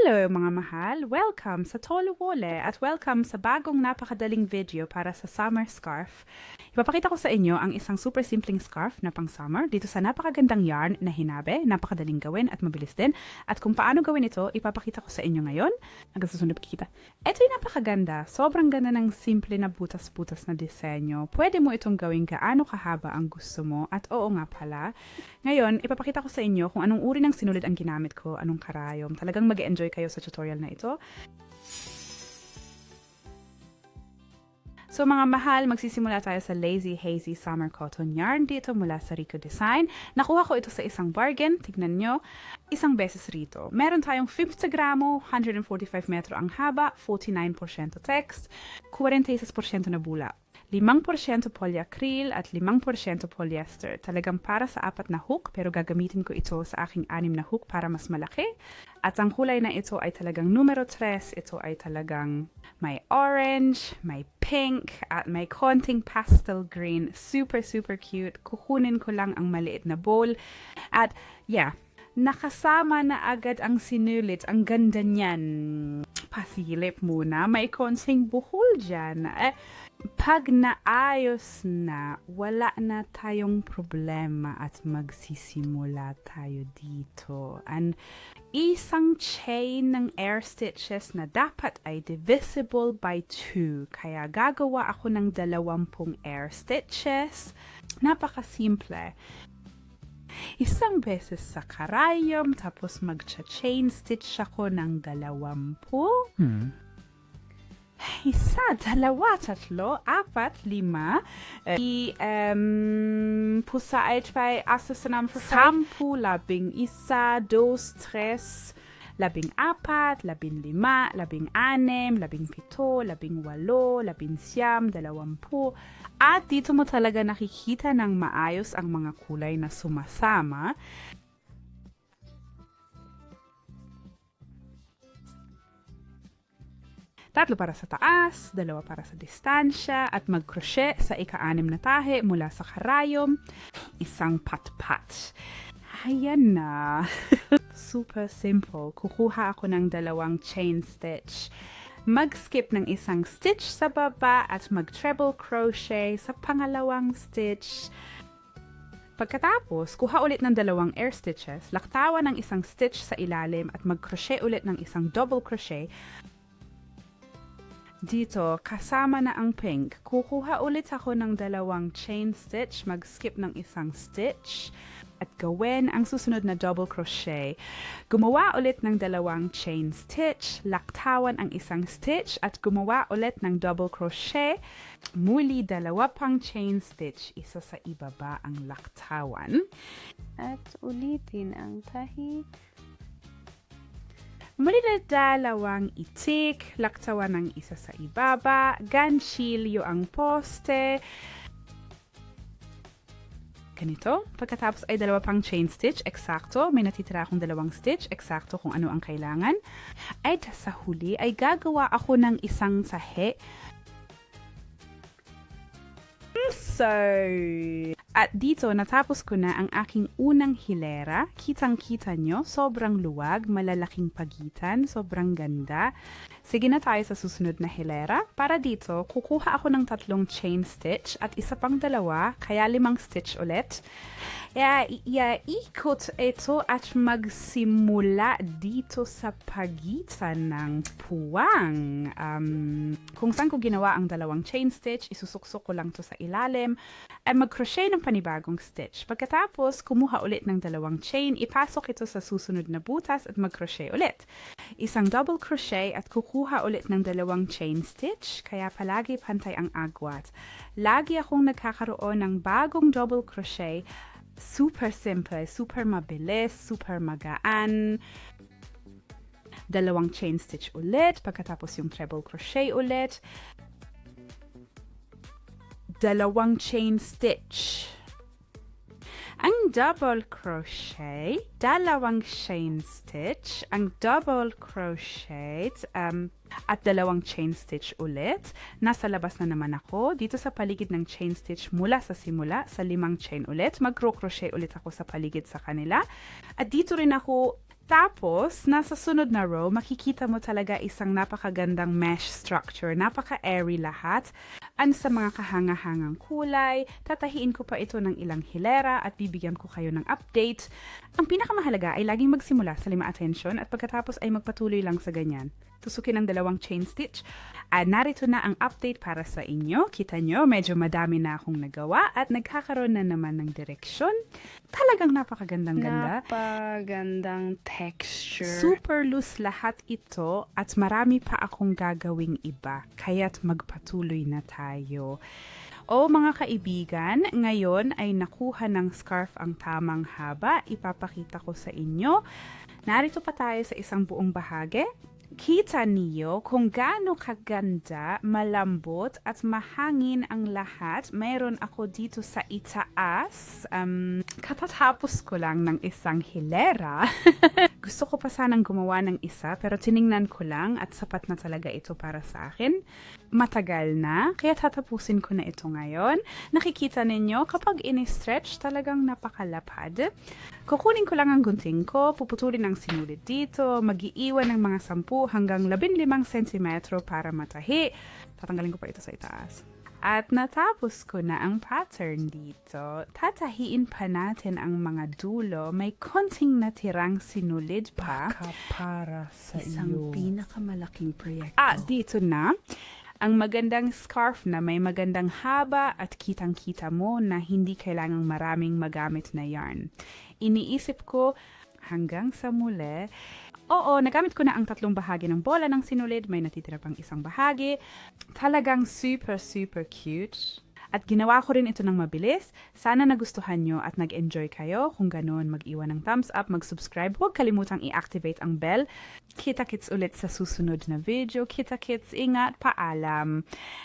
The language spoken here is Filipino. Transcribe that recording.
Hello mga mahal! Welcome sa Tolo Wole at welcome sa bagong napakadaling video para sa summer scarf. Ipapakita ko sa inyo ang isang super simpleng scarf na pang summer dito sa napakagandang yarn na hinabe, napakadaling gawin at mabilis din. At kung paano gawin ito, ipapakita ko sa inyo ngayon. Hanggang susunod pakikita. Ito yung napakaganda. Sobrang ganda ng simple na butas-butas na disenyo. Pwede mo itong gawin gaano kahaba ang gusto mo. At oo nga pala, ngayon, ipapakita ko sa inyo kung anong uri ng sinulid ang ginamit ko, anong karayom. Talagang mag enjoy kayo sa tutorial na ito. So mga mahal, magsisimula tayo sa Lazy Hazy Summer Cotton Yarn dito mula sa Rico Design. Nakuha ko ito sa isang bargain, tignan nyo, isang beses rito. Meron tayong 50 gramo, 145 metro ang haba, 49% text, 46% na bula. 5% polyacryl at 5% polyester. Talagang para sa apat na hook pero gagamitin ko ito sa aking anim na hook para mas malaki. At ang kulay na ito ay talagang numero 3. Ito ay talagang may orange, may pink, at may konting pastel green. Super, super cute. Kukunin ko lang ang maliit na bowl. At yeah, nakasama na agad ang sinulit. Ang ganda niyan. Pasilip muna. May konting buhol dyan. Eh, pag naayos na, wala na tayong problema at magsisimula tayo dito. And isang chain ng air stitches na dapat ay divisible by 2. Kaya gagawa ako ng dalawampung air stitches. Napakasimple. Isang beses sa karayom, tapos mag-chain stitch ako ng dalawampu. Hmm. Isa, dalawa, tatlo, apat, lima. I, um, pusa ay tvay, asa sa nam sampu, labing isa, dos, tres, labing apat, labing lima, labing anim, labing pito, labing walo, labing siyam, dalawampu. At dito mo talaga nakikita ng maayos ang mga kulay na sumasama. Tatlo para sa taas, dalawa para sa distansya, at mag-crochet sa ika-anim na tahe mula sa karayom, isang pat-pat. Ayan na. Super simple. Kukuha ako ng dalawang chain stitch. Mag-skip ng isang stitch sa baba at mag-treble crochet sa pangalawang stitch. Pagkatapos, kuha ulit ng dalawang air stitches, laktawan ng isang stitch sa ilalim at mag-crochet ulit ng isang double crochet dito, kasama na ang pink. Kukuha ulit ako ng dalawang chain stitch, mag-skip ng isang stitch, at gawin ang susunod na double crochet. Gumawa ulit ng dalawang chain stitch, laktawan ang isang stitch, at gumawa ulit ng double crochet. Muli, dalawa pang chain stitch, isa sa ibaba ang laktawan. At ulitin ang tahi dalawang itik, laktawan ng isa sa ibaba, ganchilyo ang poste. Ganito. Pagkatapos ay dalawa pang chain stitch, eksakto. May natitira akong dalawang stitch, eksakto kung ano ang kailangan. At sa huli ay gagawa ako ng isang sahe. So, at dito, natapos ko na ang aking unang hilera. Kitang-kita nyo, sobrang luwag, malalaking pagitan, sobrang ganda. Sige na tayo sa susunod na hilera. Para dito, kukuha ako ng tatlong chain stitch at isa pang dalawa, kaya limang stitch ulit. Yeah, yeah, ikot ito at magsimula dito sa pagitan ng puwang. Um, kung saan ko ginawa ang dalawang chain stitch, isusuksok ko lang to sa ilalim at mag-crochet ng panibagong stitch. Pagkatapos, kumuha ulit ng dalawang chain, ipasok ito sa susunod na butas at mag-crochet ulit. Isang double crochet at kukuha ulit ng dalawang chain stitch, kaya palagi pantay ang agwat. Lagi akong nagkakaroon ng bagong double crochet super simple, super mabilis, super magaan. Dalawang chain stitch ulit, pagkatapos yung treble crochet ulit. Dalawang chain stitch. Ang double crochet, dalawang chain stitch, ang double crochet, um, at dalawang chain stitch ulit. Nasa labas na naman ako. Dito sa paligid ng chain stitch mula sa simula, sa limang chain ulit. Mag-crochet ulit ako sa paligid sa kanila. At dito rin ako Tapos, nasa sunod na row, makikita mo talaga isang napakagandang mesh structure. Napaka-airy lahat. Ano sa mga kahanga-hangang kulay. Tatahiin ko pa ito ng ilang hilera at bibigyan ko kayo ng update. Ang pinakamahalaga ay laging magsimula sa lima attention at pagkatapos ay magpatuloy lang sa ganyan. Tusukin ang dalawang chain stitch. At narito na ang update para sa inyo. Kita nyo, medyo madami na akong nagawa at nagkakaroon na naman ng direksyon. Talagang napakagandang ganda. Napagandang texture. Super loose lahat ito at marami pa akong gagawing iba. Kaya't magpatuloy na tayo. O mga kaibigan, ngayon ay nakuha ng scarf ang tamang haba. Ipapakita ko sa inyo. Narito pa tayo sa isang buong bahagi. Kita niyo kung gaano kaganda, malambot at mahangin ang lahat. Mayroon ako dito sa itaas. Um, katatapos ko lang ng isang hilera. Gusto ko pa sanang gumawa ng isa pero tiningnan ko lang at sapat na talaga ito para sa akin. Matagal na, kaya tatapusin ko na ito ngayon. Nakikita ninyo, kapag ini-stretch, talagang napakalapad. Kukunin ko lang ang gunting ko, puputulin ang sinulid dito, magiiwan ng mga 10 hanggang 15 cm para matahi. Tatanggalin ko pa ito sa itaas. At natapos ko na ang pattern dito. Tatahiin pa natin ang mga dulo. May konting natirang sinulid pa. Baka para sa Isang iyo. pinakamalaking proyekto. Ah, dito na. Ang magandang scarf na may magandang haba at kitang-kita mo na hindi kailangang maraming magamit na yarn. Iniisip ko hanggang sa muli, Oo, nagamit ko na ang tatlong bahagi ng bola ng sinulid. May natitira pang isang bahagi. Talagang super, super cute. At ginawa ko rin ito ng mabilis. Sana nagustuhan nyo at nag-enjoy kayo. Kung ganoon, mag-iwan ng thumbs up, mag-subscribe. Huwag kalimutang i-activate ang bell. Kita-kits ulit sa susunod na video. Kita-kits, ingat, paalam.